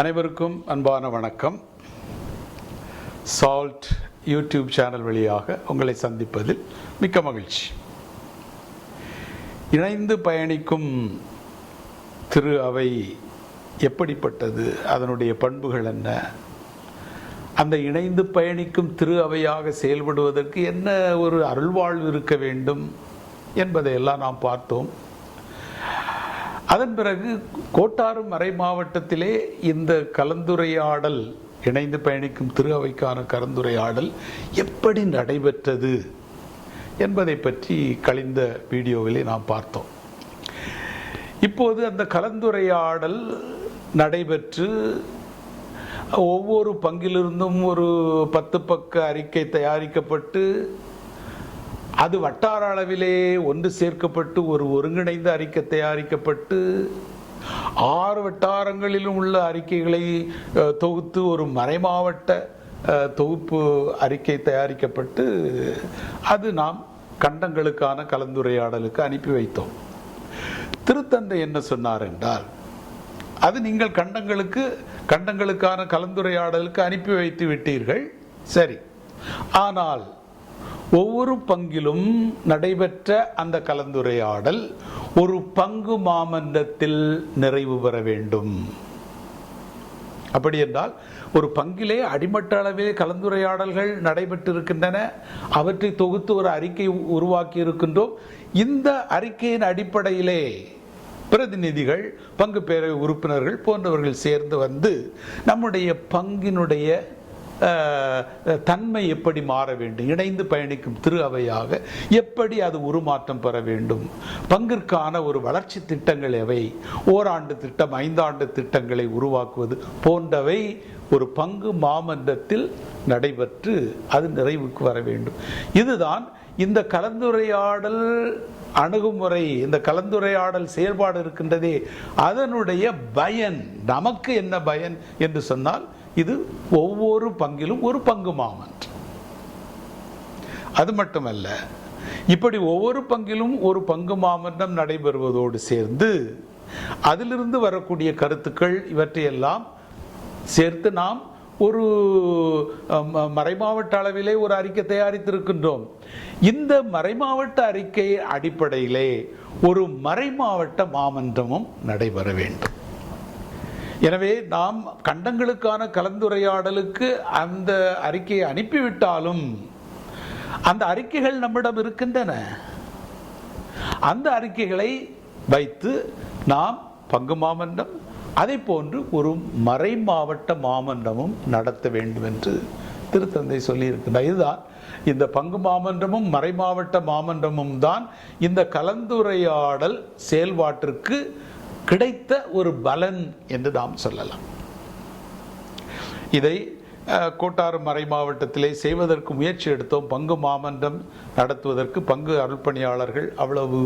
அனைவருக்கும் அன்பான வணக்கம். சால்ட் யூடியூப் சேனல் வழியாக உங்களை சந்திப்பதில் மிக்க மகிழ்ச்சி. இணைந்து பயணிக்கும் திரு அவை எப்படிப்பட்டது? அதனுடைய பண்புகள் என்ன? அந்த இணைந்து பயணிக்கும் திரு அவையாக செயல்படுவதற்கு என்ன ஒரு அருள்வாழ்வு இருக்க வேண்டும் என்பதையெல்லாம் நாம் பார்த்தோம். அதன் பிறகு கோட்டாறு மறை மாவட்டத்திலே இந்த கலந்துரையாடல் இணைந்து பயணிக்கும் திரு அவைக்கான கலந்துரையாடல் எப்படி நடைபெற்றது என்பதை பற்றி கழிந்த வீடியோவிலே நாம் பார்த்தோம். இப்போது அந்த கலந்துரையாடல் நடைபெற்று ஒவ்வொரு பங்கிலிருந்தும் ஒரு பத்து பக்க அறிக்கை தயாரிக்கப்பட்டு அது வட்டார அளவிலே ஒன்று சேர்க்கப்பட்டு ஒரு ஒருங்கிணைந்த அறிக்கை தயாரிக்கப்பட்டு ஆறு வட்டாரங்களிலும் உள்ள அறிக்கைகளை தொகுத்து ஒரு மறைமாவட்ட தொகுப்பு அறிக்கை தயாரிக்கப்பட்டு அது நாம் கண்டங்களுக்கான கலந்துரையாடலுக்கு அனுப்பி வைத்தோம். திருத்தந்தை என்ன சொன்னார் என்றால் அது நீங்கள் கண்டங்களுக்கு கண்டங்களுக்கான கலந்துரையாடலுக்கு அனுப்பி வைத்து விட்டீர்கள் சரி. ஆனால் ஒவ்வொரு பங்கிலும் நடைபெற்ற அந்த கலந்துரையாடல் ஒரு பங்கு மாமன்றத்தில் நிறைவு பெற வேண்டும். அப்படி என்றால் ஒரு பங்கிலே அடிமட்ட அளவே கலந்துரையாடல்கள் நடைபெற்றிருக்கின்றன அவற்றை தொகுத்து ஒரு அறிக்கை உருவாக்கி இருக்கின்றோம் இந்த அறிக்கையின் அடிப்படையிலே பிரதிநிதிகள் பங்கு பேரவை உறுப்பினர்கள் போன்றவர்கள் சேர்ந்து வந்து நம்முடைய பங்கினுடைய தன்மை எப்படி மாற வேண்டும்? இணைந்து பயணிக்கும் திரு அவையாக எப்படி அது உருமாற்றம் பெற வேண்டும்? பங்கிற்கான ஒரு வளர்ச்சி திட்டங்கள் எவை? ஓராண்டு திட்டம் ஐந்தாண்டு திட்டங்களை உருவாக்குவது போன்றவை ஒரு பங்கு மாமன்றத்தில் நடைபெற்று அது நிறைவுக்கு வர வேண்டும். இதுதான் இந்த கலந்துரையாடல் அணுகுமுறை இந்த கலந்துரையாடல் செயல்பாடு இருக்கின்றதே அதனுடைய பயன் நமக்கு என்ன பயன் என்று சொன்னால் இது ஒவ்வொரு பங்கிலும் ஒரு பங்கு மாமன் அது மட்டுமல்ல இப்படி ஒவ்வொரு பங்கிலும் ஒரு பங்கு மாமன்றம் நடைபெறுவதோடு சேர்ந்து அதிலிருந்து வரக்கூடிய கருத்துக்கள் இவற்றையெல்லாம் சேர்த்து நாம் ஒரு மறைமாவட்ட அளவிலே ஒரு அறிக்கை தயாரித்திருக்கின்றோம். இந்த மறைமாவட்ட அறிக்கை அடிப்படையிலே ஒரு மறைமாவட்ட மாமன்றமும் நடைபெற வேண்டும். எனவே நாம் கண்டங்களுக்கான கலந்துரையாடலுக்கு அந்த அறிக்கையை அனுப்பிவிட்டாலும் அந்த அறிக்கைகள் நம்மிடம் இருக்கின்றன. அந்த அறிக்கைகளை வைத்து நாம் பங்கு மாமன்றம் அதை போன்று ஒரு மறை மாவட்ட மாமன்றமும் நடத்த வேண்டும் என்று திருத்தந்தை சொல்லியிருக்கின்றார். இதுதான் இந்த பங்கு மாமன்றமும் மறை மாவட்ட மாமன்றமும் தான் இந்த கலந்துரையாடல் செயல்பாட்டிற்கு கிடைத்த ஒரு பலன் என்று நாம் சொல்லலாம். இதை கோட்டாறு மறை மாவட்டத்திலே செய்வதற்கு முயற்சி எடுத்தோம். பங்கு மாமன்றம் நடத்துவதற்கு பங்கு அருள்பணியாளர்கள் அவ்வளவு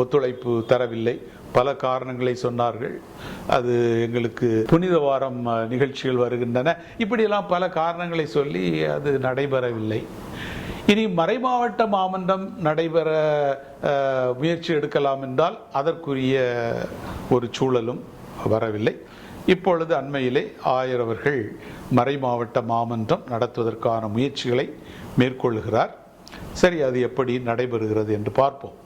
ஒத்துழைப்பு தரவில்லை. பல காரணங்களை சொன்னார்கள். அது எங்களுக்கு புனித வாரம் நிகழ்ச்சிகள் வருகின்றன. இப்படியெல்லாம் பல காரணங்களை சொல்லி அது நடைபெறவில்லை. இனி மறைமாவட்ட மாமன்றம் நடைபெற முயற்சி எடுக்கலாம் என்றால் அதற்குரிய ஒரு சூழலும் வரவில்லை. இப்பொழுது அண்மையிலே ஆயரவர்கள் மறைமாவட்ட மாமன்றம் நடத்துவதற்கான முயற்சிகளை மேற்கொள்கிறார். சரி அது எப்படி நடைபெறுகிறது என்று பார்ப்போம்.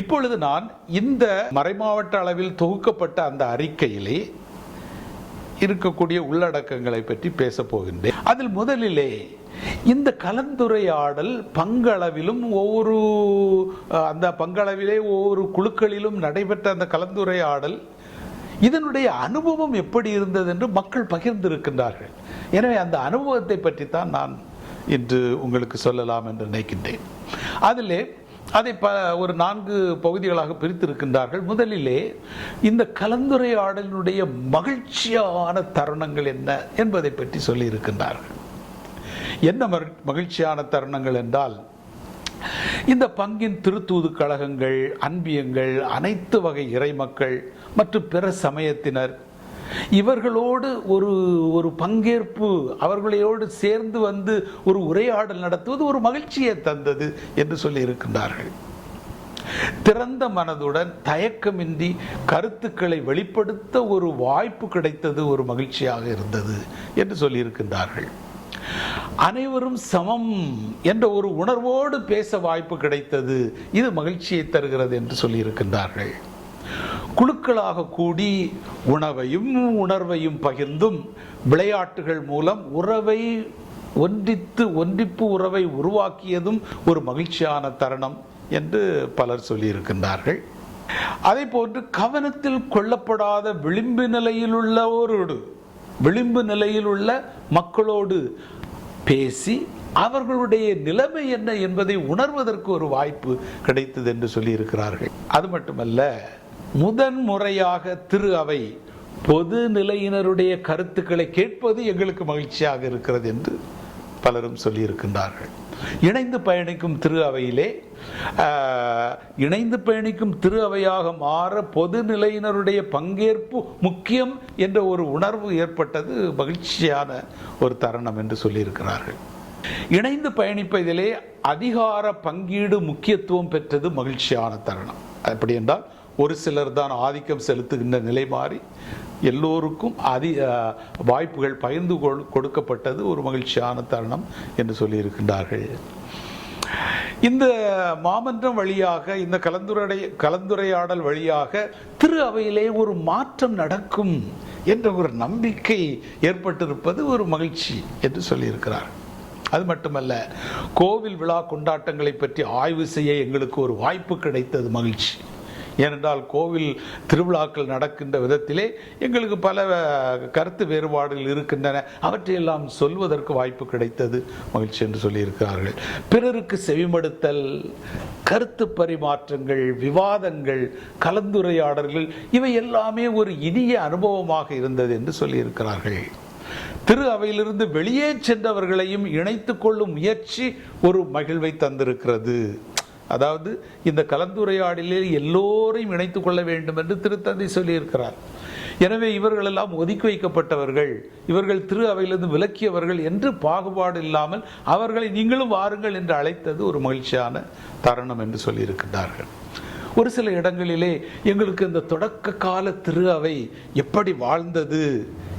இப்பொழுது நான் இந்த மறைமாவட்ட அளவில் தொகுக்கப்பட்ட அந்த அறிக்கையிலே இருக்கக்கூடிய உள்ளடக்கங்களை பற்றி பேசப் போகின்றேன். அதில் முதலிலே இந்த கலந்துரையாடல் பங்களவிலும் ஒவ்வொரு அந்த பங்களவிலே ஒவ்வொரு குழுக்களிலும் நடைபெற்ற அந்த கலந்துரையாடல் இதனுடைய அனுபவம் எப்படி இருந்தது என்று மக்கள் பகிர்ந்திருக்கின்றார்கள். எனவே அந்த அனுபவத்தை பற்றி தான் நான் இன்று உங்களுக்கு சொல்லலாம் என்று நினைக்கின்றேன். அதிலே அதை ப ஒரு நான்கு பகுதிகளாக பிரித்திருக்கின்றார்கள். முதலிலே இந்த கலந்துரையாடலினுடைய மகிழ்ச்சியான தருணங்கள் என்ன என்பதை பற்றி சொல்லியிருக்கின்றார்கள். என்ன மகிழ்ச்சியான தருணங்கள் என்றால் இந்த பங்கின் திருத்தூது கழகங்கள் அன்பியங்கள் அனைத்து வகை இறைமக்கள் மற்றும் பிற சமயத்தினர் இவர்களோடு ஒரு ஒரு பங்கேற்பு அவர்களோடு சேர்ந்து வந்து ஒரு உரையாடல் நடத்துவது ஒரு மகிழ்ச்சியை தந்தது என்று சொல்லி இருக்கின்றார்கள் திறந்த மனதுடன் தயக்கமின்றி கருத்துக்களை வெளிப்படுத்த ஒரு வாய்ப்பு கிடைத்தது ஒரு மகிழ்ச்சியாக இருந்தது என்று சொல்லியிருக்கின்றார்கள். அனைவரும் சமம் என்ற ஒரு உணர்வோடு பேச வாய்ப்பு கிடைத்தது. இது மகிழ்ச்சியை தருகிறது என்று சொல்லியிருக்கின்றார்கள். குழுக்களாக கூடி உணவையும் உணர்வையும் பகிர்ந்தும் விளையாட்டுகள் மூலம் உறவை ஒன்றித்து ஒன்றிப்பு உறவை உருவாக்கியதும் ஒரு மகிழ்ச்சியான தருணம் என்று பலர் சொல்லியிருக்கின்றார்கள். அதே போன்று கவனத்தில் கொள்ளப்படாத விளிம்பு நிலையில் உள்ளவரோடு விளிம்பு நிலையில் உள்ள மக்களோடு பேசி அவர்களுடைய நிலைமை என்ன என்பதை உணர்வதற்கு ஒரு வாய்ப்பு கிடைத்தது என்று சொல்லியிருக்கிறார்கள். அது மட்டுமல்ல முதன் முறையாக திரு அவை பொது நிலையினருடைய கருத்துக்களை கேட்பது எங்களுக்கு மகிழ்ச்சியாக இருக்கிறது என்று பலரும் சொல்லியிருக்கின்றார்கள். இணைந்து பயணிக்கும் திரு அவையிலே இணைந்து பயணிக்கும் திரு அவையாக மாற பொது நிலையினருடைய பங்கேற்பு முக்கியம் என்ற ஒரு உணர்வு ஏற்பட்டது மகிழ்ச்சியான ஒரு தருணம் என்று சொல்லியிருக்கிறார்கள். இணைந்து பயணிப்பதிலே அதிகார பங்கீடு முக்கியத்துவம் பெற்றது மகிழ்ச்சியான தருணம். அப்படி என்றால் ஒரு சிலர் தான் ஆதிக்கம் செலுத்துகின்ற நிலை மாறி எல்லோருக்கும் அதி வாய்ப்புகள் பகிர்ந்து கொள்- கொடுக்கப்பட்டது ஒரு மகிழ்ச்சியான தருணம் என்று சொல்லியிருக்கின்றார்கள். இந்த மாமன்றம் வழியாக இந்த கலந்துரை கலந்துரையாடல் வழியாக திரு அவையிலே ஒரு மாற்றம் நடக்கும் என்ற ஒரு நம்பிக்கை ஏற்பட்டிருப்பது ஒரு மகிழ்ச்சி என்று சொல்லியிருக்கிறார். அது மட்டுமல்ல கோவில் விழா கொண்டாட்டங்களை பற்றி ஆய்வு செய்ய எங்களுக்கு ஒரு வாய்ப்பு கிடைத்தது மகிழ்ச்சி. ஏனென்றால் கோவில் திருவிழாக்கள் நடக்கின்ற விதத்திலே எங்களுக்கு பல கருத்து வேறுபாடுகள் இருக்கின்றன. அவற்றையெல்லாம் சொல்வதற்கு வாய்ப்பு கிடைத்தது. மகிழ்ச்சி என்று சொல்லியிருக்கிறார்கள். பிறருக்கு செவிமடுத்தல் கருத்து பரிமாற்றங்கள் விவாதங்கள் கலந்துரையாடல்கள் இவை எல்லாமே ஒரு இனிய அனுபவமாக இருந்தது என்று சொல்லியிருக்கிறார்கள். திரு அவையிலிருந்து வெளியே சென்றவர்களையும் இணைத்துக் கொள்ளும் முயற்சி ஒரு மகிழ்வை தந்திருக்கிறது. அதாவது இந்த கலந்துரையாடலில் எல்லோரையும் இணைத்து கொள்ள வேண்டும் என்று திருத்தந்தை சொல்லியிருக்கிறார். எனவே இவர்களெல்லாம் ஒதுக்கி வைக்கப்பட்டவர்கள் இவர்கள் திரு அவையிலிருந்து விலக்கியவர்கள் என்று பாகுபாடு இல்லாமல் அவர்களை நீங்களும் வாருங்கள் என்று அழைத்தது ஒரு மகிழ்ச்சியான தருணம் என்று சொல்லியிருக்கிறார்கள் ஒரு சில இடங்களிலே எங்களுக்கு இந்த தொடக்க கால திரு அவை எப்படி வாழ்ந்தது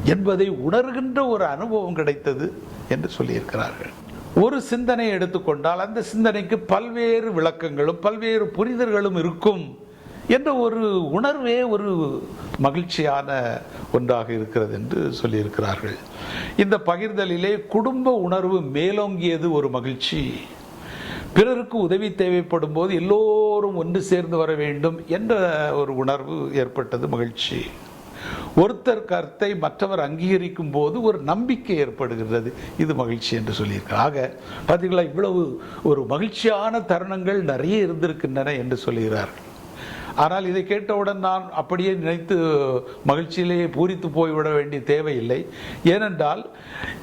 என்பதை உணர்கின்ற ஒரு அனுபவம் கிடைத்தது என்று சொல்லியிருக்கிறார்கள். ஒரு சிந்தனை எடுத்துக்கொண்டால் அந்த சிந்தனைக்கு பல்வேறு விளக்கங்களும் பல்வேறு புரிதல்களும் இருக்கும் என்ற ஒரு உணர்வே ஒரு மகிழ்ச்சியான ஒன்றாக இருக்கிறது என்று சொல்லியிருக்கிறார்கள். இந்த பகிர்தலிலே குடும்ப உணர்வு மேலோங்கியது ஒரு மகிழ்ச்சி. பிறருக்கு உதவி தேவைப்படும் போது எல்லோரும் ஒன்று சேர்ந்து வர வேண்டும் என்ற ஒரு உணர்வு ஏற்பட்டது மகிழ்ச்சி. ஒருத்தர் கருத்தை மற்றவர் அங்கீகரிக்கும் போது ஒரு நம்பிக்கை ஏற்படுகிறது. இது மகிழ்ச்சி என்று சொல்லியிருக்கிறார் ஆக பார்த்தீங்களா இவ்வளவு ஒரு மகிழ்ச்சியான தருணங்கள் நிறைய இருந்திருக்கின்றன என்று சொல்லுகிறார்கள் ஆனால் இதை கேட்டவுடன் நான் அப்படியே நினைத்து மகிழ்ச்சியிலேயே பூரித்து போய்விட வேண்டிய தேவையில்லை. ஏனென்றால்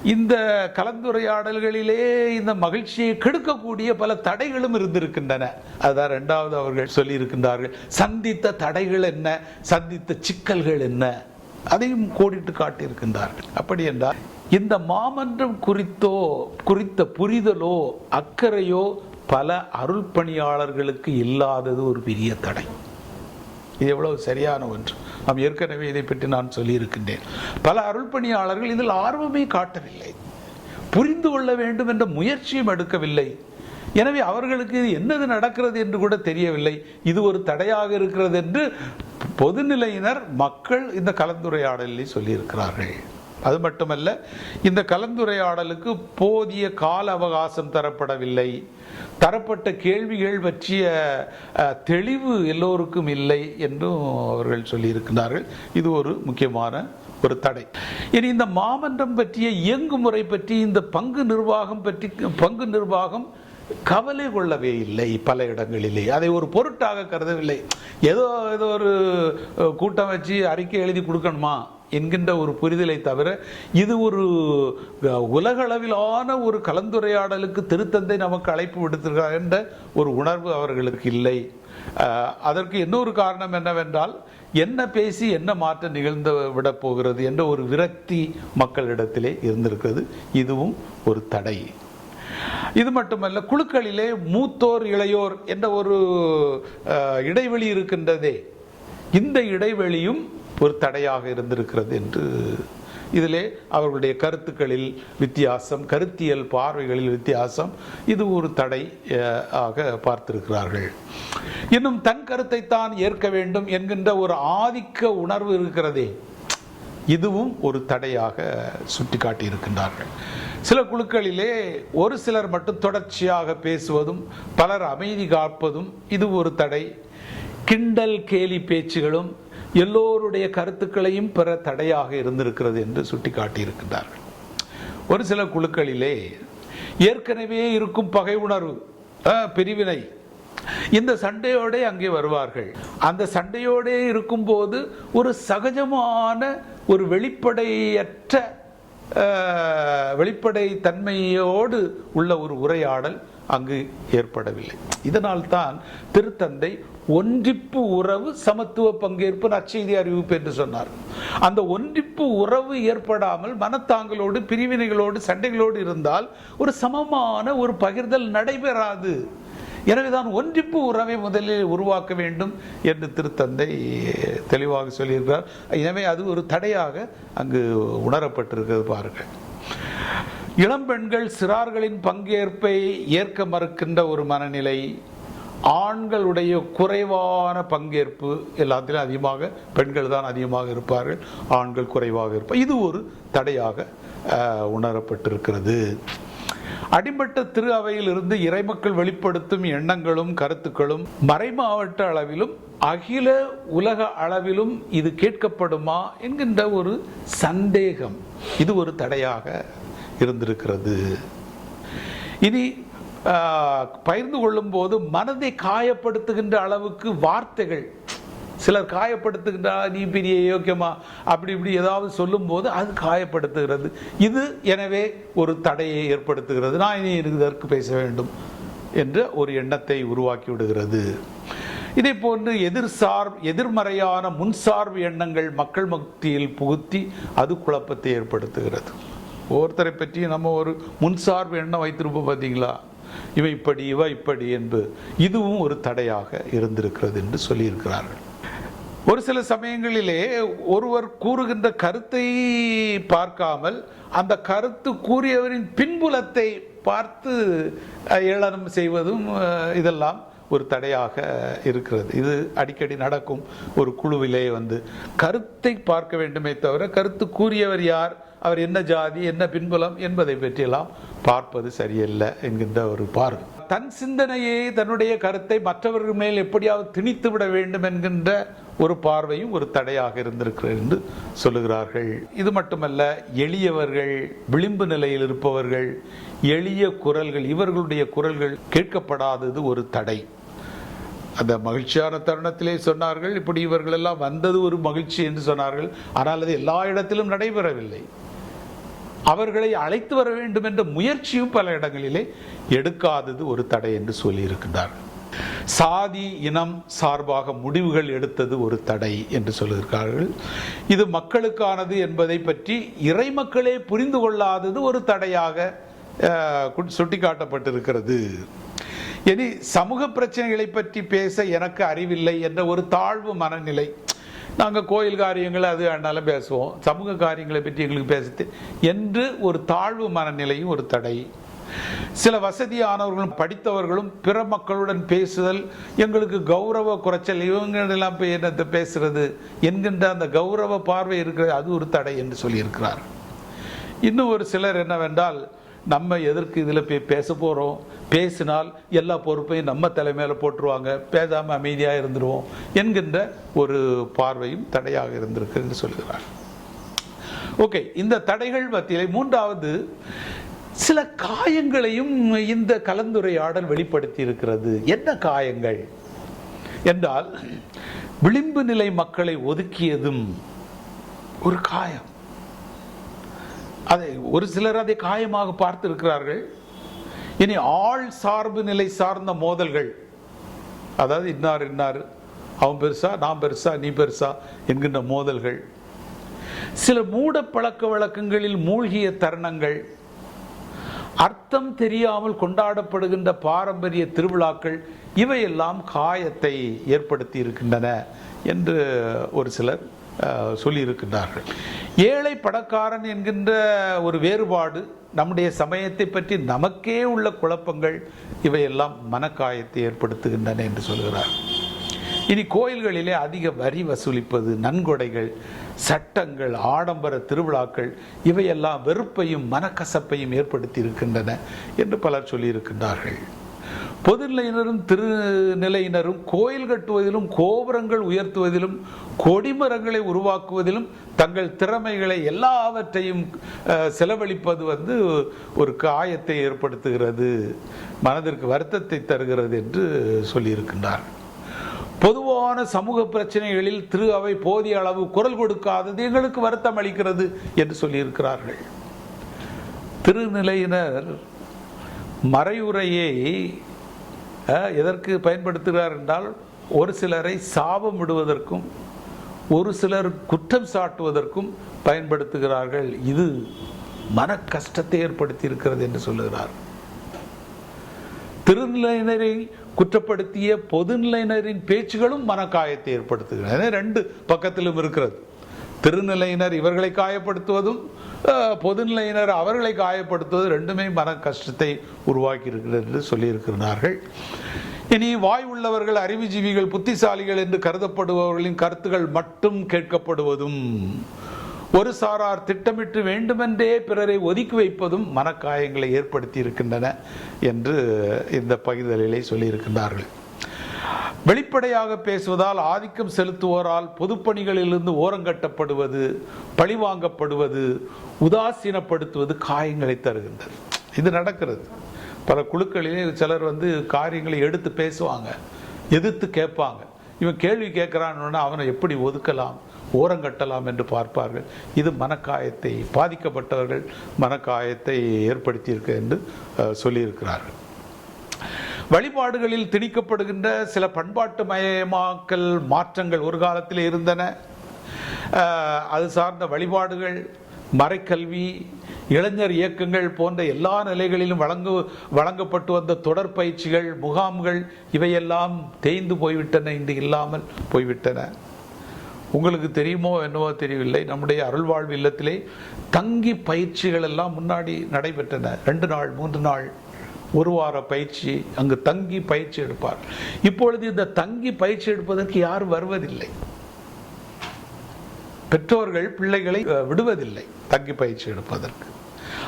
இந்த கலந்துரையாடல்களிலே இந்த மகிழ்ச்சியை கெடுக்கக்கூடிய பல தடைகளும் இருந்திருக்கின்றன. அதுதான் ரெண்டாவது அவர்கள் சொல்லியிருக்கின்றார்கள். சந்தித்த தடைகள் என்ன? சந்தித்த சிக்கல்கள் என்ன? அதையும் கோடிட்டு காட்டியிருக்கின்றார்கள். அப்படி என்றால் இந்த மாமன்றம் குறித்தோ குறித்த புரிதலோ அக்கறையோ பல அருள் பணியாளர்களுக்கு இல்லாதது ஒரு பெரிய தடை. இது எவ்வளவு சரியான ஒன்று. நாம் ஏற்கனவே இதை பற்றி நான் சொல்லியிருக்கின்றேன். பல அருள்பணியாளர்கள் இதில் ஆர்வமே காட்டவில்லை. புரிந்து கொள்ள வேண்டும் என்ற முயற்சியும் எடுக்கவில்லை. எனவே அவர்களுக்கு இது என்னது நடக்கிறது என்று கூட தெரியவில்லை. இது ஒரு தடையாக இருக்கிறது என்று பொதுநிலையினர் மக்கள் இந்த கலந்துரையாடலில் சொல்லியிருக்கிறார்கள். அது மட்டுமல்ல இந்த கலந்துரையாடலுக்கு போதிய கால அவகாசம் தரப்படவில்லை. தரப்பட்ட கேள்விகள் பற்றிய தெளிவு எல்லோருக்கும் இல்லை என்றும் அவர்கள் சொல்லியிருக்கிறார்கள் இது ஒரு முக்கியமான ஒரு தடை. இனி இந்த மாமன்றம் பற்றிய இயங்குமுறை பற்றி இந்த பங்கு நிர்வாகம் பற்றி பங்கு நிர்வாகம் கவலை கொள்ளவே இல்லை பல இடங்களிலே. அதை ஒரு பொருட்டாக கருதவில்லை. ஏதோ ஏதோ ஒரு கூட்டம் வச்சு அறிக்கை எழுதி கொடுக்கணுமா? என்கின்ற ஒரு புரிதலை தவிர இது ஒரு உலகளவிலான ஒரு கலந்துரையாடலுக்கு திருத்தந்தை நமக்கு அழைப்பு விடுத்திருக்கிறார் என்ற ஒரு உணர்வு அவர்களுக்கு இல்லை. அதற்கு இன்னொரு காரணம் என்னவென்றால் என்ன பேசி என்ன மாற்றம் நிகழ்ந்து விட போகிறது என்ற ஒரு விரக்தி மக்களிடத்திலே இருந்திருக்கிறது. இதுவும் ஒரு தடை. இது மட்டுமல்ல குழுக்களிலே மூத்தோர் இளையோர் என்ற ஒரு இடைவெளி இருக்கின்றதே. இந்த இடைவெளியும் ஒரு தடையாக இருந்திருக்கிறது என்று. இதிலே அவர்களுடைய கருத்துக்களில் வித்தியாசம் கருத்தியல் பார்வைகளில் வித்தியாசம் இது ஒரு தடை ஆக பார்த்திருக்கிறார்கள். இன்னும் தன் கருத்தை தான் ஏற்க வேண்டும் என்கின்ற ஒரு ஆதிக்க உணர்வு இருக்கிறதே. இதுவும் ஒரு தடையாக சுட்டிக்காட்டி இருக்கின்றார்கள் சில குழுக்களிலே ஒரு சிலர் மட்டும் தொடர்ச்சியாக பேசுவதும் பலர் அமைதி காப்பதும் இது ஒரு தடை. கிண்டல் கேலி பேச்சுகளும் எல்லோருடைய கருத்துக்களையும் பெற தடையாக இருந்திருக்கிறது என்று சுட்டி இருக்கின்றார்கள் ஒரு சில குழுக்களிலே ஏற்கனவே இருக்கும் பகை உணர்வு பிரிவினை இந்த சண்டையோடே அங்கே வருவார்கள். அந்த சண்டையோடே இருக்கும்போது ஒரு சகஜமான ஒரு வெளிப்படையற்ற வெளிப்படை தன்மையோடு உள்ள ஒரு உரையாடல் அங்கு ஏற்படவில்லை. இதனால் தான் திருத்தந்தை ஒன்றிப்பு உறவு சமத்துவ பங்கேற்பு நற்செய்தி அறிவிப்பு என்று சொன்னார். அந்த ஒன்றிப்பு உறவு ஏற்படாமல் மனத்தாங்களோடு பிரிவினைகளோடு சண்டைகளோடு இருந்தால் ஒரு சமமான ஒரு பகிர்தல் நடைபெறாது. எனவேதான் ஒன்றிப்பு உறவை முதலில் உருவாக்க வேண்டும் என்று திருத்தந்தை தெளிவாக சொல்லியிருக்கிறார். எனவே அது ஒரு தடையாக அங்கு உணரப்பட்டிருக்கிறது பாருங்கள். இளம்பெண்கள் சிறார்களின் பங்கேற்பை ஏற்க மறுக்கின்ற ஒரு மனநிலை ஆண்களுடைய குறைவான பங்கேற்பு எல்லாத்திலும் அதிகமாக பெண்கள் தான் அதிகமாக இருப்பார்கள் ஆண்கள் குறைவாக இருப்பார் இது ஒரு தடையாக உணரப்பட்டிருக்கிறது. அடிமட்ட திரு அவையிலிருந்து இறைமக்கள் வெளிப்படுத்தும் எண்ணங்களும் கருத்துக்களும் மறைமாவட்ட அளவிலும் அகில உலக அளவிலும் இது கேட்கப்படுமா என்கின்ற ஒரு சந்தேகம். இது ஒரு தடையாக இருந்திருக்கிறது. இனி பகிர்ந்து கொள்ளும்போது மனதை காயப்படுத்துகின்ற அளவுக்கு வார்த்தைகள் சிலர் காயப்படுத்துகின்றா நீ பெரிய யோக்கியமா அப்படி இப்படி ஏதாவது சொல்லும்போது அது காயப்படுத்துகிறது. இது எனவே ஒரு தடையை ஏற்படுத்துகிறது. நான் இனி இதற்கு பேச வேண்டும் என்ற ஒரு எண்ணத்தை உருவாக்கி விடுகிறது. இதே போன்று எதிர்சார் எதிர்மறையான முன்சார்பு எண்ணங்கள் மக்கள் மத்தியில் புகுத்தி அது குழப்பத்தை ஏற்படுத்துகிறது. ஒவ்வொருத்தரை பற்றி நம்ம ஒரு முன்சார்பு எண்ணம் வைத்திருப்போம் பார்த்தீங்களா? இவன் இப்படி இவ இப்படி என்று இதுவும் ஒரு தடையாக இருந்திருக்கிறது என்று சொல்லியிருக்கிறார்கள். ஒரு சில சமயங்களிலே ஒருவர் கூறுகின்ற கருத்தை பார்க்காமல் அந்த கருத்து கூறியவரின் பின்புலத்தை பார்த்து ஏளனம் செய்வதும் இதெல்லாம் ஒரு தடையாக இருக்கிறது. இது அடிக்கடி நடக்கும் ஒரு குழுவிலே வந்து. கருத்தை பார்க்க வேண்டுமே தவிர கருத்து கூறியவர் யார்? அவர் என்ன ஜாதி என்ன பின்புலம் என்பதை பற்றியெல்லாம் பார்ப்பது சரியில்லை என்கின்ற ஒரு பார்வை. தன் சிந்தனையை தன்னுடைய கருத்தை மற்றவர்கள் மேல் எப்படியாவது திணித்து விட வேண்டும் என்கின்ற ஒரு பார்வையும் ஒரு தடையாக இருந்திருக்கிறது என்று சொல்லுகிறார்கள். இது மட்டுமல்ல எளியவர்கள் விளிம்பு நிலையில் இருப்பவர்கள் எளிய குரல்கள் இவர்களுடைய குரல்கள் கேட்கப்படாதது ஒரு தடை. அந்த மகிழ்ச்சியான தருணத்திலே சொன்னார்கள் இப்படி இவர்கள் எல்லாம் வந்தது ஒரு மகிழ்ச்சி என்று சொன்னார்கள். ஆனால் அது எல்லா இடத்திலும் நடைபெறவில்லை. அவர்களை அழைத்து வர வேண்டும் என்ற முயற்சியும் பல இடங்களிலே எடுக்காதது ஒரு தடை என்று சொல்லியிருக்கிறார்கள் சாதி இனம் சார்பாக முடிவுகள் எடுத்தது ஒரு தடை என்று சொல்லுகிறார்கள் இது மக்களுக்கானது என்பதை பற்றி இறைமக்களே புரிந்து கொள்ளாதது ஒரு தடையாக சுட்டிக்காட்டப்பட்டிருக்கிறது. இனி சமூக பிரச்சனைகளை பற்றி பேச எனக்கு அறிவில்லை என்ற ஒரு தாழ்வு மனநிலை நாங்கள் கோயில் காரியங்கள் அது ஆனாலும் பேசுவோம். சமூக காரியங்களை பற்றி எங்களுக்கு பேசுது என்று ஒரு தாழ்வு மனநிலையும் ஒரு தடை. சில வசதியானவர்களும் படித்தவர்களும் பிற மக்களுடன் பேசுதல் எங்களுக்கு கௌரவ குறைச்சல் இவங்களெல்லாம் போய் என்னத்தை பேசுறது என்கின்ற அந்த கௌரவ பார்வை இருக்கிறது அது ஒரு தடை என்று சொல்லியிருக்கிறார். இன்னும் ஒரு சிலர் என்னவென்றால் நம்ம எதற்கு இதில் போய் பேச போகிறோம் பேசினால் எல்லா பொறுப்பையும் நம்ம தலைமையில் போட்டுருவாங்க. பேசாமல் அமைதியாக இருந்துருவோம் என்கின்ற ஒரு பார்வையும் தடையாக இருந்திருக்கு என்று சொல்கிறார் ஓகே இந்த தடைகள் மத்தியிலே மூன்றாவது சில காயங்களையும் இந்த கலந்துரையாடல் வெளிப்படுத்தி இருக்கிறது என்ன காயங்கள்? என்றால் விளிம்பு நிலை மக்களை ஒதுக்கியதும் ஒரு காயம். அதை ஒரு சிலர் அதை காயமாக பார்த்திருக்கிறார்கள். இனி ஆள் சார்பு நிலை சார்ந்த மோதல்கள். அதாவது இன்னார் இன்னார் அவன் பெருசா நான் பெருசா நீ பெருசா என்கின்ற மோதல்கள். சில மூட பழக்க வழக்கங்களில் மூழ்கிய தருணங்கள். அர்த்தம் தெரியாமல் கொண்டாடப்படுகின்ற பாரம்பரிய திருவிழாக்கள் இவையெல்லாம் காயத்தை ஏற்படுத்தி இருக்கின்றன என்று ஒரு சிலர் சொல்லியிருக்கின்றார்கள். ஏழை பணக்காரன் என்கின்ற ஒரு வேறுபாடு நம்முடைய சமயத்தை பற்றி நமக்கே உள்ள குழப்பங்கள் இவையெல்லாம் மனக்காயத்தை ஏற்படுத்துகின்றன என்று சொல்கிறார். இனி கோயில்களிலே அதிக வரி வசூலிப்பது நன்கொடைகள் சட்டங்கள் ஆடம்பர திருவிழாக்கள் இவையெல்லாம் வெறுப்பையும் மனக்கசப்பையும் ஏற்படுத்தி இருக்கின்றன என்று பலர் சொல்லியிருக்கின்றார்கள். பொதுநிலையினரும் திருநிலையினரும் கோயில் கட்டுவதிலும் கோபுரங்கள் உயர்த்துவதிலும் கொடிமரங்களை உருவாக்குவதிலும் தங்கள் திறமைகளை எல்லாவற்றையும் செலவழிப்பது வந்து ஒரு காயத்தை ஏற்படுத்துகிறது மனதிற்கு வருத்தத்தை தருகிறது என்று சொல்லியிருக்கின்றார். பொதுவான சமூக பிரச்சனைகளில் திரு அவை போதிய அளவு குரல் கொடுக்காதது எங்களுக்கு வருத்தம் அளிக்கிறது என்று சொல்லியிருக்கிறார்கள். திருநிலையினர் மறையுறையை எதற்கு பயன்படுத்துகிறார் என்றால் ஒரு சிலரை சாபம் விடுவதற்கும் ஒரு சிலர் குற்றம் சாட்டுவதற்கும் பயன்படுத்துகிறார்கள். இது மன கஷ்டத்தை ஏற்படுத்தி இருக்கிறது என்று சொல்லுகிறார். திருநிலையினரை குற்றப்படுத்திய பொதுநிலையினரின் பேச்சுகளும் மனக்காயத்தை ஏற்படுத்துகிறது ரெண்டு பக்கத்திலும் இருக்கிறது. திருநிலையினர் இவர்களை காயப்படுத்துவதும் பொதுநிலையினர் அவர்களை காயப்படுத்துவது ரெண்டுமே மன கஷ்டத்தை உருவாக்கி இருக்கிறது என்று சொல்லியிருக்கிறார்கள். இனி வாய் உள்ளவர்கள் அறிவுஜீவிகள் புத்திசாலிகள் என்று கருதப்படுபவர்களின் கருத்துகள் மட்டும் கேட்கப்படுவதும் ஒரு சாரார் திட்டமிட்டு வேண்டுமென்றே பிறரை ஒதுக்கி வைப்பதும் மனக்காயங்களை ஏற்படுத்தி இருக்கின்றன என்று இந்த பகிர்தலிலே சொல்லியிருக்கின்றார்கள். வெளிப்படையாக பேசுவதால் ஆதிக்கம் செலுத்துவோரால் பொதுப்பணிகளிலிருந்து ஓரங்கட்டப்படுவது பழிவாங்கப்படுவது உதாசீனப்படுத்துவது காயங்களை தருகின்றது. இது நடக்கிறது. பல குழுக்களிலே சிலர் வந்து காரியங்களை எடுத்து பேசுவாங்க எதிர்த்து கேட்பாங்க. இவன் கேள்வி கேட்குறான்னு அவனை எப்படி ஒதுக்கலாம் ஓரங்கட்டலாம் என்று பார்ப்பார்கள். இது மனக்காயத்தை பாதிக்கப்பட்டவர்கள் மனக்காயத்தை ஏற்படுத்தியிருக்க என்று சொல்லியிருக்கிறார்கள். வழிபாடுகளில் திணிக்கப்படுகின்ற சில பண்பாட்டு மயமாக்கல் மாற்றங்கள் ஒரு காலத்தில் இருந்தன. அது சார்ந்த வழிபாடுகள் மறைக்கல்வி இளைஞர் இயக்கங்கள் போன்ற எல்லா நிலைகளிலும் வழங்கு வழங்கப்பட்டு வந்த தொடர் பயிற்சிகள் முகாம்கள் இவையெல்லாம் தேய்ந்து போய்விட்டன இன்று இல்லாமல் போய்விட்டன. உங்களுக்கு தெரியுமோ என்னவோ தெரியவில்லை. நம்முடைய அருள்வாழ்வு இல்லத்திலே தங்கி பயிற்சிகள் எல்லாம் முன்னாடி நடைபெற்றன. ரெண்டு நாள் மூன்று நாள் ஒரு வார பயிற்சி அங்கு தங்கி பயிற்சி எடுப்பார். இப்பொழுது இந்த தங்கி பயிற்சி எடுப்பதற்கு யாரும் வருவதில்லை? பெற்றோர்கள் பிள்ளைகளை விடுவதில்லை தங்கி பயிற்சி எடுப்பதற்கு.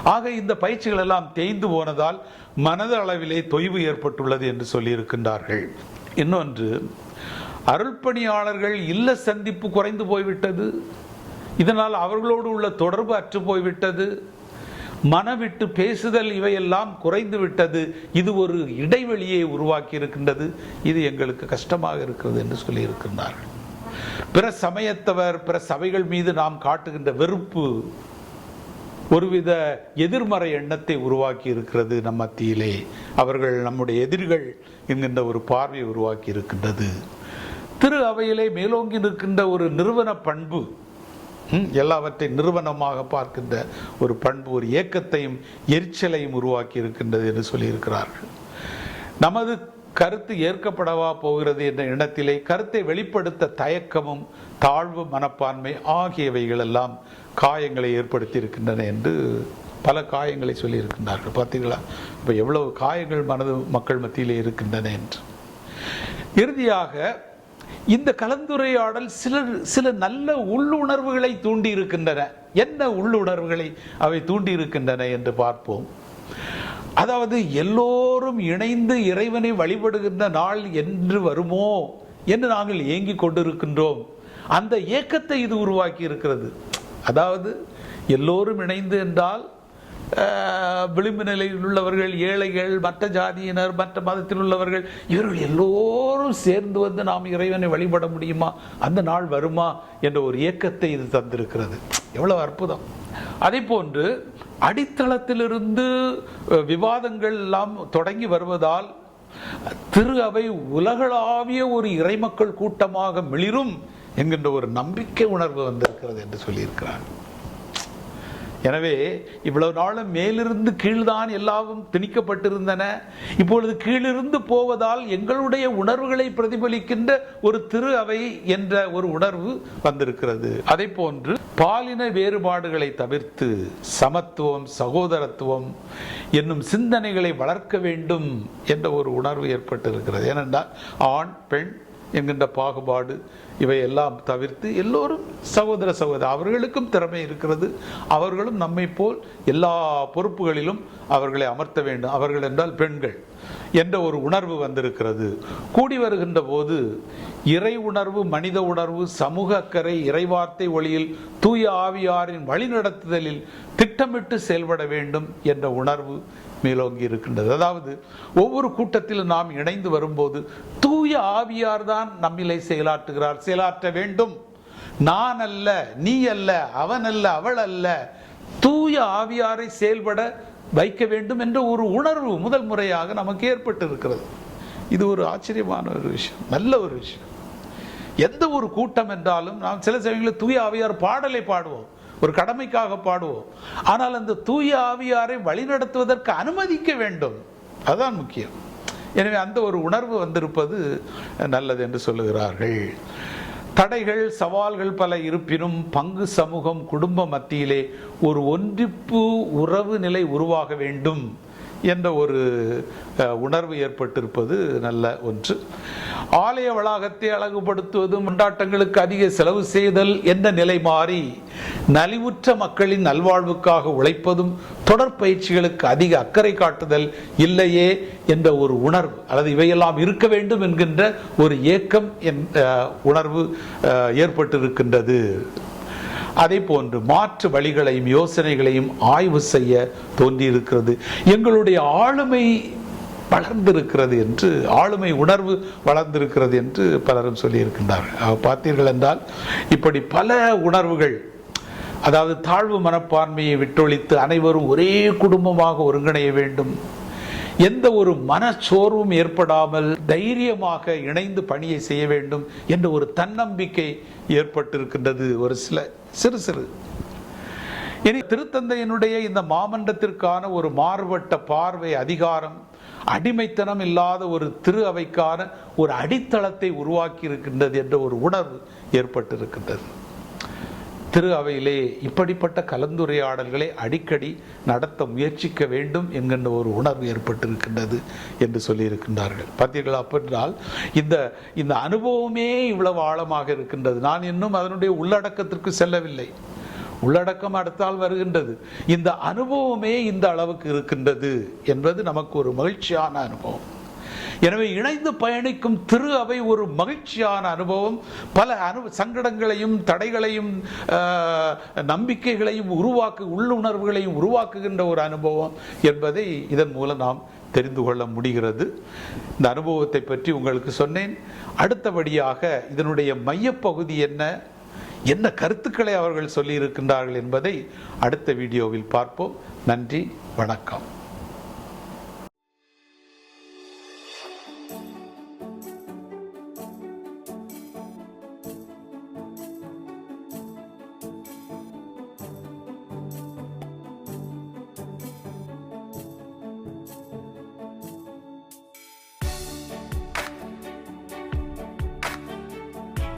ஆக இந்த பயிற்சிகள் எல்லாம் தேய்ந்து போனதால் மனத அளவிலே தொய்வு ஏற்பட்டுள்ளது என்று சொல்லியிருக்கின்றார்கள். இன்னொன்று அருள்பணியாளர்கள் இல்ல சந்திப்பு குறைந்து போய்விட்டது. இதனால் அவர்களோடு உள்ள தொடர்பு அற்று போய்விட்டது. மனவிட்டு பேசுதல் இவையெல்லாம் குறைந்து விட்டது. இது ஒரு இடைவெளியை உருவாக்கி இருக்கின்றது இது எங்களுக்கு கஷ்டமாக இருக்கிறது என்று சொல்லியிருக்கின்றார்கள். பிற சமயத்தவர் பிற சபைகள் மீது நாம் காட்டுகின்ற வெறுப்பு ஒருவித எதிர்மறை எண்ணத்தை உருவாக்கி இருக்கிறது நம் மத்தியிலே. அவர்கள் நம்முடைய எதிரிகள் என்கின்ற ஒரு பார்வையை உருவாக்கி இருக்கின்றது திரு அவையிலே மேலோங்கி நிற்கின்ற ஒரு நிறுவன பண்பு எல்லாவற்றை நிறுவனமாக பார்க்கின்ற ஒரு பண்பு ஒரு ஏக்கத்தையும் எரிச்சலையும் உருவாக்கி இருக்கின்றது என்று சொல்லியிருக்கிறார்கள். நமது கருத்து ஏற்கப்படவா போகிறது என்ற எண்ணத்திலே கருத்தை வெளிப்படுத்த தயக்கமும் தாழ்வு மனப்பான்மை ஆகியவைகளெல்லாம் காயங்களை ஏற்படுத்தி இருக்கின்றன என்று பல காயங்களை சொல்லியிருக்கின்றார்கள். பார்த்தீங்களா இப்போ எவ்வளவு காயங்கள் மனது மக்கள் மத்தியிலே இருக்கின்றன என்று. இறுதியாக இந்த கலந்துரையாடல் சில சில நல்ல உள்ளுணர்வுகளை தூண்டி இருக்கின்றன என்ன உள்ளுணர்வுகளை அவை தூண்டி இருக்கின்றன என்று பார்ப்போம். அதாவது எல்லோரும் இணைந்து இறைவனை வழிபடுகின்ற நாள் என்று வருமோ என்று நாங்கள் ஏங்கிக் கொண்டிருக்கின்றோம். அந்த ஏக்கத்தை இது உருவாக்கி இருக்கிறது அதாவது எல்லோரும் இணைந்து என்றால் விளிம்பு நிலையில் உள்ளவர்கள் ஏழைகள் மற்ற ஜாதியினர் மற்ற மதத்தில் உள்ளவர்கள் இவர்கள் எல்லோரும் சேர்ந்து வந்து நாம் இறைவனை வழிபட முடியுமா? அந்த நாள் வருமா? என்ற ஒரு ஏக்கத்தை இது தந்திருக்கிறது. எவ்வளவு அற்புதம். அதே போன்று அடித்தளத்திலிருந்து விவாதங்கள் எல்லாம் தொடங்கி வருவதால் திரு அவை உலகளாவிய ஒரு இறைமக்கள் கூட்டமாக மிளிரும் என்கின்ற ஒரு நம்பிக்கை உணர்வு வந்திருக்கிறது என்று சொல்லியிருக்கிறார். எனவே இவ்வளவு நாளும் மேலிருந்து கீழ்தான் எல்லாவும் திணிக்கப்பட்டிருந்தன. இப்பொழுது கீழிருந்து போவதால் எங்களுடைய உணர்வுகளை பிரதிபலிக்கின்ற ஒரு திரு அவை என்ற ஒரு உணர்வு வந்திருக்கிறது. அதை போன்று பாலின வேறுபாடுகளை தவிர்த்து சமத்துவம் சகோதரத்துவம் என்னும் சிந்தனைகளை வளர்க்க வேண்டும் என்ற ஒரு உணர்வு ஏற்பட்டிருக்கிறது. ஏனென்றால் ஆண் பெண் என்கின்ற பாகுபாடு இவையெல்லாம் தவிர்த்து எல்லோரும் சகோதர சகோதர அவர்களுக்கும் திறமை இருக்கிறது. அவர்களும் நம்மை போல் எல்லா பொறுப்புகளிலும் அவர்களை அமர்த்த வேண்டும். அவர்கள் என்றால் பெண்கள் என்ற ஒரு உணர்வு வந்திருக்கிறது. கூடி வருகின்ற போது இறை உணர்வு மனித உணர்வு சமூக அக்கறை இறைவார்த்தை ஒளியில் தூய ஆவியாரின் வழிநடத்துதலில் திட்டமிட்டு செயல்பட வேண்டும் என்ற உணர்வு மேலோங்கி இருக்கின்றது. அதாவது ஒவ்வொரு கூட்டத்திலும் நாம் இணைந்து வரும்போது தூய ஆவியார் தான் நம்மிலை செயலாற்றுகிறார். செயலாற்ற வேண்டும். நான் அல்ல நீ அல்ல அவன் அல்ல அவள் அல்ல தூய ஆவியாரை செயல்பட வைக்க வேண்டும் என்ற ஒரு உணர்வு முதல் முறையாக நமக்கு ஏற்பட்டு இருக்கிறது இது ஒரு ஆச்சரியமான ஒரு விஷயம். நல்ல ஒரு விஷயம். எந்த ஒரு கூட்டம் என்றாலும் நாம் சில சமயங்களில் தூய ஆவியார் பாடலை பாடுவோம். ஒரு கடமைக்காக பாடுவோம். ஆனால் அந்த தூய ஆவியாரை வழிநடத்துவதற்கு அனுமதிக்க வேண்டும். அதுதான் முக்கியம். எனவே அந்த ஒரு உணர்வு வந்திருப்பது நல்லது என்று சொல்லுகிறார்கள். தடைகள் சவால்கள் பல இருப்பினும் பங்கு சமூகம் குடும்ப மத்தியிலே ஒரு ஒன்றிப்பு உறவு நிலை உருவாக வேண்டும் என்ற ஒரு உணர்வு ஏற்பட்டிருப்பது நல்ல ஒன்று. ஆலய வளாகத்தை அழகுபடுத்துவதும் கொண்டாட்டங்களுக்கு அதிக செலவு செய்தல் என்ற நிலை மாறி நலிவுற்ற மக்களின் நல்வாழ்வுக்காக உழைப்பதும் தொடர் பயிற்சிகளுக்கு அதிக அக்கறை காட்டுதல் இல்லையே என்ற ஒரு உணர்வு அல்லது இவையெல்லாம் இருக்க வேண்டும் என்கின்ற ஒரு ஏக்கம் என் உணர்வு ஏற்பட்டிருக்கின்றது. அதே போன்று மாற்று வழிகளையும் யோசனைகளையும் ஆய்வு செய்ய தோன்றியிருக்கிறது. எங்களுடைய ஆளுமை வளர்ந்திருக்கிறது என்று ஆளுமை உணர்வு வளர்ந்திருக்கிறது என்று பலரும் சொல்லியிருக்கின்றார்கள். பார்த்தீர்கள் என்றால் இப்படி பல உணர்வுகள் அதாவது தாழ்வு மனப்பான்மையை விட்டொழித்து அனைவரும் ஒரே குடும்பமாக ஒருங்கிணைய வேண்டும். எந்த ஒரு மனச்சோர்வும் ஏற்படாமல் தைரியமாக இணைந்து பணியை செய்ய வேண்டும் என்ற ஒரு தன்னம்பிக்கை ஏற்பட்டிருக்கின்றது ஒரு சில சிறு சிறு. இனி திருத்தந்தையினுடைய இந்த மாமன்றத்திற்கான ஒரு மாறுபட்ட பார்வை அதிகாரம் அடிமைத்தனம் இல்லாத ஒரு திரு அவைக்கான ஒரு அடித்தளத்தை உருவாக்கி இருக்கின்றது என்ற ஒரு உணர்வு ஏற்பட்டிருக்கின்றது. திரு அவையிலே இப்படிப்பட்ட கலந்துரையாடல்களை அடிக்கடி நடத்த முயற்சிக்க வேண்டும் என்கின்ற ஒரு உணர்வு ஏற்பட்டிருக்கின்றது என்று சொல்லியிருக்கின்றார்கள். பார்த்தீர்களா? அப்பென்றால் இந்த இந்த அனுபவமே இவ்வளவு ஆழமாக இருக்கின்றது. நான் இன்னும் அதனுடைய உள்ளடக்கத்திற்கு செல்லவில்லை. உள்ளடக்கம் அடுத்தால் வருகின்றது. இந்த அனுபவமே இந்த அளவுக்கு இருக்கின்றது என்பது நமக்கு ஒரு மகிழ்ச்சியான அனுபவம். எனவே இணைந்து பயணிக்கும் திரு அவை ஒரு மகிழ்ச்சியான அனுபவம். பல அனு சங்கடங்களையும் தடைகளையும் நம்பிக்கைகளையும் உருவாக்கு உள்ளுணர்வுகளையும் உருவாக்குகின்ற ஒரு அனுபவம் என்பதை இதன் மூலம் நாம் தெரிந்து கொள்ள முடிகிறது. இந்த அனுபவத்தை பற்றி உங்களுக்கு சொன்னேன். அடுத்தபடியாக இதனுடைய மையப்பகுதி என்ன? என்ன கருத்துக்களை அவர்கள் சொல்லியிருக்கின்றார்கள் என்பதை அடுத்த வீடியோவில் பார்ப்போம். நன்றி வணக்கம்.